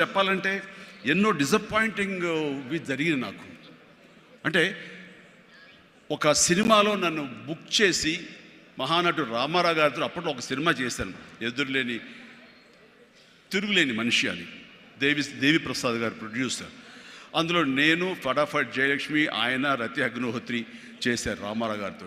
చెప్పాలంటే ఎన్నో డిసప్పాయింటింగ్ వి జరిగింది నాకు. అంటే ఒక సినిమాలో నన్ను బుక్ చేసి మహానటుడు రామారావు గారితో అప్పట్లో ఒక సినిమా చేశాను. ఎదురులేని తిరుగులేని మనిషి అని దేవి దేవి ప్రసాద్ గారు ప్రొడ్యూసర్ అందులో నేను ఫటాఫట్ జయలక్ష్మి ఆయన రతి అగ్నిహోత్రి చేశారు రామారావు గారితో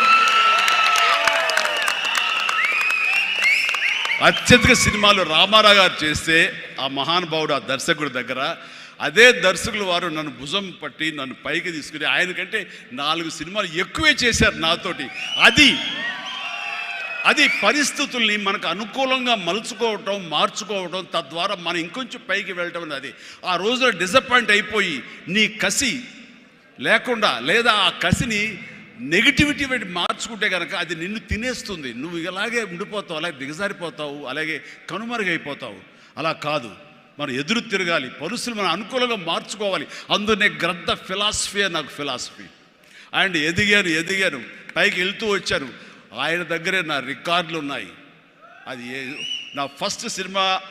అత్యధిక సినిమాలు రామారావు గారు చేస్తే ఆ మహానుభావుడు ఆ దర్శకుడి దగ్గర అదే దర్శకులు వారు నన్ను భుజం పట్టి నన్ను పైకి తీసుకుని ఆయనకంటే నాలుగు సినిమాలు ఎక్కువే చేశారు నాతోటి. అది అది పరిస్థితుల్ని మనకు అనుకూలంగా మలుచుకోవటం మార్చుకోవటం తద్వారా మనం ఇంకొంచెం పైకి వెళ్ళటం అనేది. ఆ రోజున డిసప్పాయింట్ అయిపోయి నీ కసి లేకుండా లేదా ఆ కసిని నెగిటివిటీ పెట్టి మార్చుకుంటే కనుక అది నిన్ను తినేస్తుంది. నువ్వు ఇలాగే ఉండిపోతావు అలాగే దిగజారిపోతావు అలాగే కనుమరుగైపోతావు. అలా కాదు. మనం ఎదురు తిరగాలి. పరిస్థితులు మనం అనుకూలంగా మార్చుకోవాలి. అందునే గ్రద్ద ఫిలాసఫీ నాకు ఫిలాసఫీ. అండ్ ఎదిగాను ఎదిగాను. పైకి వెళ్తూ వచ్చాను. ఆయన దగ్గరే నా రికార్డులు ఉన్నాయి. అది ఏ నా ఫస్ట్ సినిమా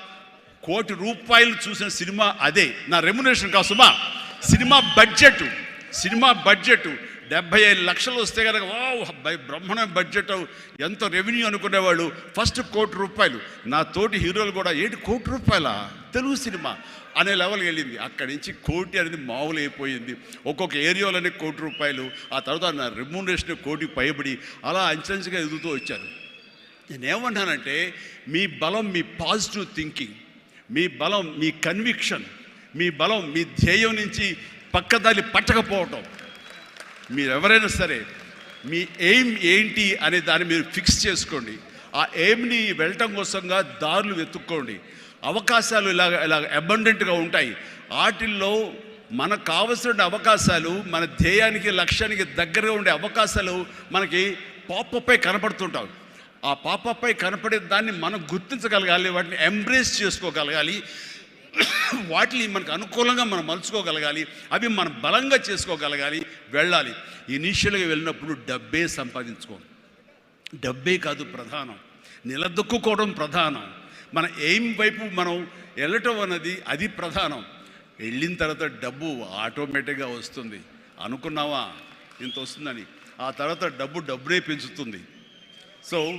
కోటి రూపాయలు చూసిన సినిమా అదే. నా రెమ్యునేషన్ కాసుమా సినిమా బడ్జెట్. Cinema budget. డెబ్బై ఐదు లక్షలు వస్తే కనుక వావ్ బై- బ్రహ్మణ బడ్జెట్ ఎంత రెవెన్యూ అనుకునేవాళ్ళు? ఫస్ట్ కోటి రూపాయలు. నా తోటి హీరోలు కూడా ఏంటి కోటి రూపాయల? తెలుగు సినిమా. అనే లెవెల్కి వెళ్ళింది. అక్కడి నుంచి కోటి అనేది మామూలు అయిపోయింది ఒక్కొక్క ఏరియాలోనే కోటి రూపాయలు. ఆ తర్వాత నా రెమ్యూనరేషన్ కోటి పైబడి అలా అంచెంచుగా ఎదుగుతూ వచ్చారు నేనేమన్నానంటే మీ బలం మీ పాజిటివ్ థింకింగ్ మీ బలం మీ కన్విక్షన్ మీ బలం మీ ధ్యేయం నుంచి పక్కదారి పట్టకపోవటం మీరు ఎవరైనా సరే మీ ఎయిమ్ ఏంటి అనే దాన్ని మీరు ఫిక్స్ చేసుకోండి. ఆ ఎయిమ్ని వెళ్ళటం కోసంగా దారులు వెతుక్కోండి. అవకాశాలు ఇలాగ ఇలాగ అబండెంట్గా ఉంటాయి. వాటిల్లో మనకు కావలసిన అవకాశాలు మన ధ్యేయానికి లక్ష్యానికి దగ్గరగా ఉండే అవకాశాలు మనకి పాపపై కనపడుతుంటాయి ఆ పాపపై కనపడే దాన్ని మనం గుర్తించగలగాలి వాటిని ఎంబ్రేస్ చేసుకోగలగాలి. వాటిని మనకు అనుకూలంగా మనం మలుచుకోగలగాలి అవి మనం బలంగా చేసుకోగలగాలి వెళ్ళాలి. ఇనీషియల్గా వెళ్ళినప్పుడు డబ్బే సంపాదించుకో డబ్బే కాదు ప్రధానం. నిలదొక్కుకోవడం ప్రధానం. మన ఎయిమ్ వైపు మనం వెళ్ళటం అన్నది అది ప్రధానం. వెళ్ళిన తర్వాత డబ్బు ఆటోమేటిక్గా వస్తుంది. అనుకున్నావా? ఇంత వస్తుందని. ఆ తర్వాత డబ్బు డబ్బునే పెంచుతుంది. సో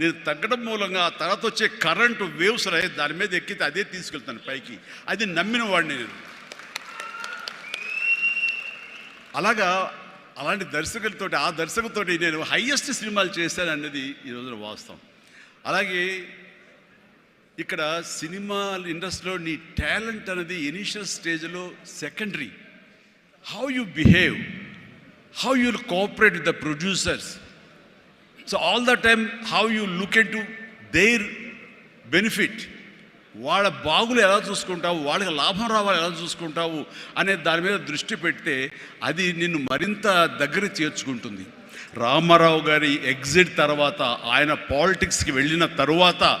నేను తగ్గడం మూలంగా ఆ తర్వాత వచ్చే కరెంటు వేవ్స్ అనే దాని మీద ఎక్కితే అదే తీసుకెళ్తాను పైకి. అది నమ్మిన వాడిని నేను. అలాగా అలాంటి దర్శకులతోటి ఆ దర్శకులతోటి నేను హయ్యెస్ట్ సినిమాలు చేశాను అన్నది ఈ రోజున వాస్తవం. అలాగే ఇక్కడ సినిమా ఇండస్ట్రీలో నీ టాలెంట్ అనేది ఇనిషియల్ స్టేజ్లో secondary how you behave how you'll cooperate with the producers so all the time how you look into their benefit వాళ్ళ బాగులు ఎలా చూసుకుంటావు వాళ్ళకి లాభం రావాలి ఎలా చూసుకుంటావు అనే దాని మీద దృష్టి పెడితే అది నిన్ను మరింత దగ్గర చేర్చుకుంటుంది. రామారావు గారి ఎగ్జిట్ తర్వాత ఆయన పాలిటిక్స్కి వెళ్ళిన తరువాత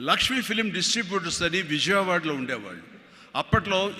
లక్ష్మీ ఫిలిం డిస్ట్రిబ్యూటర్స్ అని విజయవాడలో ఉండేవాళ్ళు. అప్పట్లో